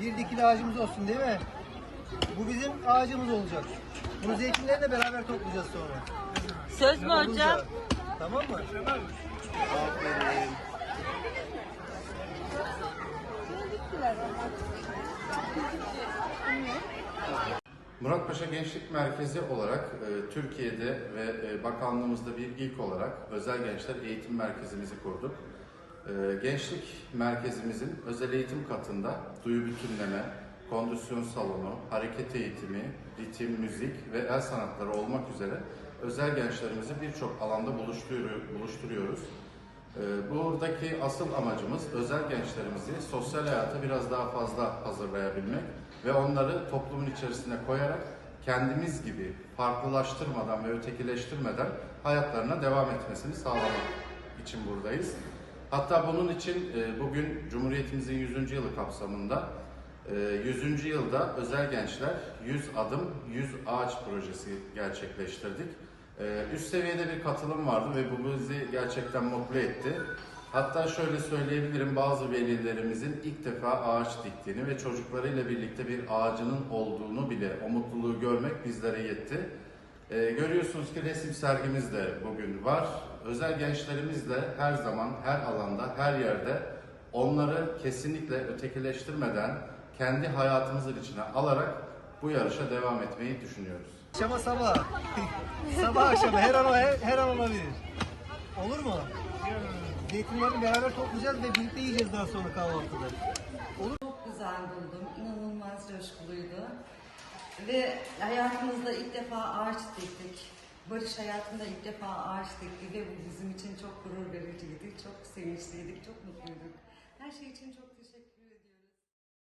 bir dikili ağacımız olsun değil mi? Bu bizim ağacımız olacak. Bunu zeytinlerle beraber toplayacağız sonra. Söz mü hocam? Olunca. Tamam mı? Aferin. Muratpaşa Gençlik Merkezi olarak e, Türkiye'de ve e, bakanlığımızda bir ilk olarak Özel Gençler Eğitim Merkezimizi kurduk. E, gençlik merkezimizin özel eğitim katında duyu bütünleme, kondisyon salonu, hareket eğitimi, ritim, müzik ve el sanatları olmak üzere özel gençlerimizi birçok alanda buluşturuyor- buluşturuyoruz. Ee, Buradaki asıl amacımız özel gençlerimizi sosyal hayata biraz daha fazla hazırlayabilmek ve onları toplumun içerisine koyarak kendimiz gibi farklılaştırmadan ve ötekileştirmeden hayatlarına devam etmesini sağlamak için buradayız. Hatta bunun için e, bugün Cumhuriyetimizin 100. yılı kapsamında e, 100. yılda özel gençler 100 adım 100 ağaç projesi gerçekleştirdik. Ee, Üst seviyede bir katılım vardı ve bu bizi gerçekten mutlu etti. Hatta şöyle söyleyebilirim bazı velilerimizin ilk defa ağaç diktiğini ve çocuklarıyla birlikte bir ağacının olduğunu bile o mutluluğu görmek bizlere yetti. Ee, görüyorsunuz ki resim sergimiz de bugün var. Özel gençlerimizle her zaman, her alanda, her yerde onları kesinlikle ötekileştirmeden kendi hayatımızın içine alarak bu yarışa devam etmeyi düşünüyoruz. Akşama sabah. sabah akşama her an her, her an olabilir. Olur mu? Zeytinleri beraber toplayacağız ve birlikte yiyeceğiz daha sonra kahvaltıda. Çok güzel buldum. İnanılmaz coşkuluydu. Ve hayatımızda ilk defa ağaç diktik. Barış hayatında ilk defa ağaç dikti ve bu bizim için çok gurur vericiydi. Çok sevinçliydik, çok mutluyduk. Her şey için çok